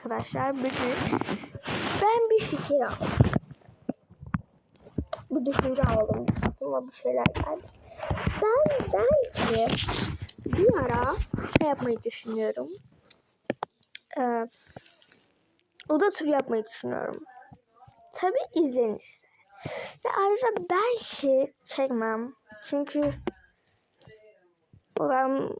arkadaşlar bugün ben bir fikir aldım. Bir düşünce aldım. Aklıma bir şeyler geldi. Ben belki bir ara şey yapmayı düşünüyorum. Ee, oda turu yapmayı düşünüyorum. Tabii izlenirse. Ve ayrıca belki çekmem. Çünkü odam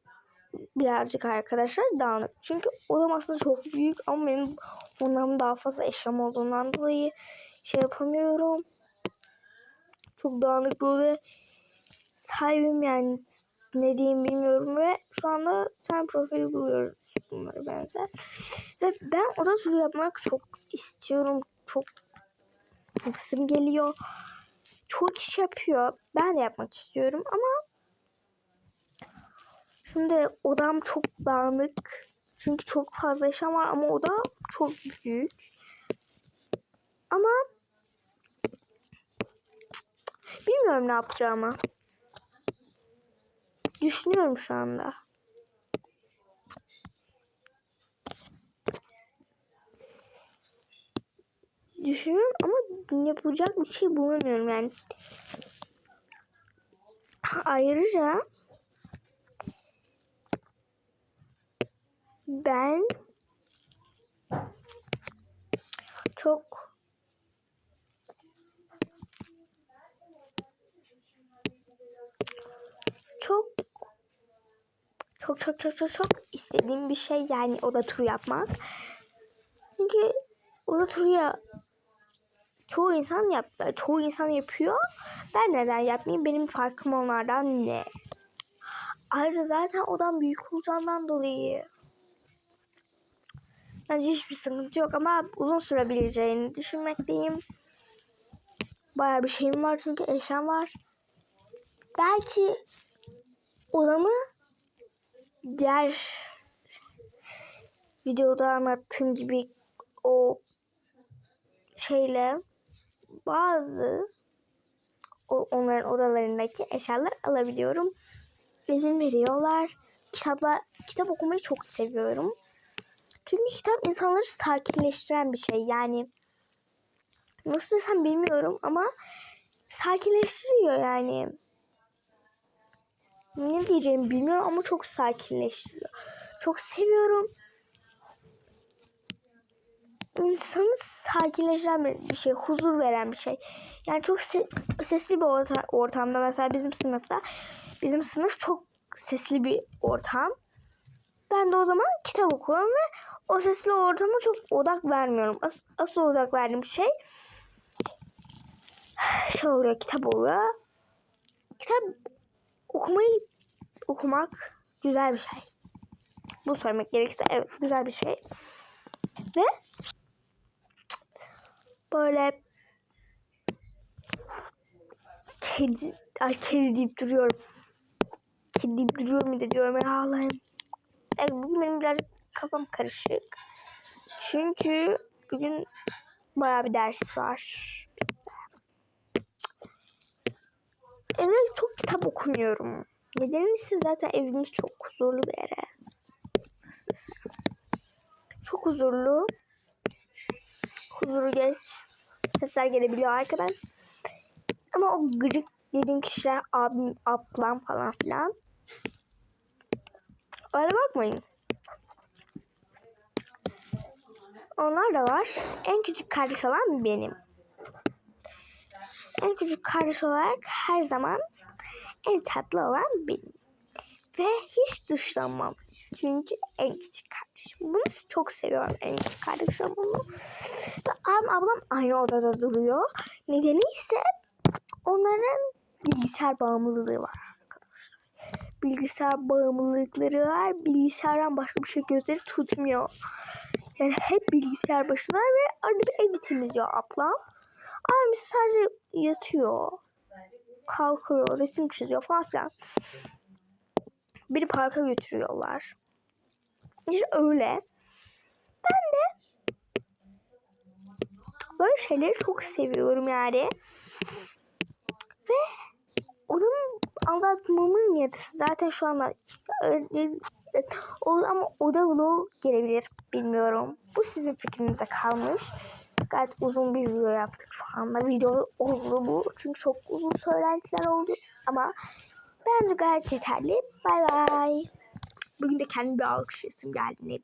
birazcık arkadaşlar dağınık. Çünkü odam aslında çok büyük ama benim ondan daha fazla eşyam olduğundan dolayı şey yapamıyorum. Çok dağınık böyle sahibim yani ne diyeyim bilmiyorum ve şu anda sen profili buluyoruz bunları benzer. Ve ben oda turu yapmak çok istiyorum. Çok kısım geliyor. Çok iş yapıyor. Ben de yapmak istiyorum ama Şimdi odam çok dağınık. Çünkü çok fazla eşya var ama oda çok büyük. Ama bilmiyorum ne yapacağımı. Düşünüyorum şu anda. Düşünüyorum ama yapacak bir şey bulamıyorum yani. Ayrıca ben çok çok çok çok çok çok çok istediğim bir şey yani oda turu yapmak. Çünkü oda turu ya çoğu insan yap çoğu insan yapıyor. Ben neden yapmayayım? Benim farkım onlardan ne? Ayrıca zaten odam büyük olacağından dolayı Bence hiçbir sıkıntı yok ama uzun sürebileceğini düşünmekteyim. Baya bir şeyim var çünkü eşyam var. Belki odamı diğer videoda anlattığım gibi o şeyle bazı onların odalarındaki eşyalar alabiliyorum. İzin veriyorlar. Kitaplar, kitap okumayı çok seviyorum. Çünkü kitap insanları sakinleştiren bir şey. Yani nasıl desem bilmiyorum ama sakinleştiriyor yani. Ne diyeceğimi bilmiyorum ama çok sakinleştiriyor. Çok seviyorum. İnsanı sakinleştiren bir şey, huzur veren bir şey. Yani çok se sesli bir orta ortamda mesela bizim sınıfta bizim sınıf çok sesli bir ortam. Ben de o zaman kitap okuyorum ve o sesli ortama çok odak vermiyorum. As asıl odak verdiğim şey şey oluyor, kitap oluyor. Kitap okumayı okumak güzel bir şey. Bu söylemek gerekirse evet güzel bir şey. Ve böyle kedi ay kedi deyip duruyorum. Kedi deyip duruyorum bir diyorum ya Allah'ım. Evet bugün benim birazcık kafam karışık. Çünkü bugün bayağı bir ders var. Evet çok kitap okumuyorum. Nedeni ise zaten evimiz çok huzurlu bir yere. Çok huzurlu. Huzuru geç. Sesler gelebiliyor arkadan. Ama o gıcık dediğim kişiler abim, ablam falan filan. Öyle bakmayın. Onlar da var. En küçük kardeş olan benim. En küçük kardeş olarak her zaman en tatlı olan benim. Ve hiç dışlanmam. Çünkü en küçük kardeşim. Bunu çok seviyorum en küçük kardeşim bunu. Abim ablam aynı odada duruyor. Nedeni ise onların bilgisayar bağımlılığı var. Bilgisayar bağımlılıkları var. Bilgisayardan başka bir şey gözleri tutmuyor. Yani hep bilgisayar başında ve arada bir evi temizliyor ablam. Abim sadece yatıyor. Kalkıyor, resim çiziyor falan filan. Biri parka götürüyorlar. İşte öyle. Ben de böyle şeyleri çok seviyorum yani. Ve onun anlatmamın yarısı zaten şu anda o, ama o da vlog gelebilir bilmiyorum. Bu sizin fikrinize kalmış. Gayet uzun bir video yaptık şu anda. Video oldu bu. Çünkü çok uzun söylentiler oldu. Ama bence gayet yeterli. Bay bay. Bugün de kendi bir alkış geldi ne bileyim.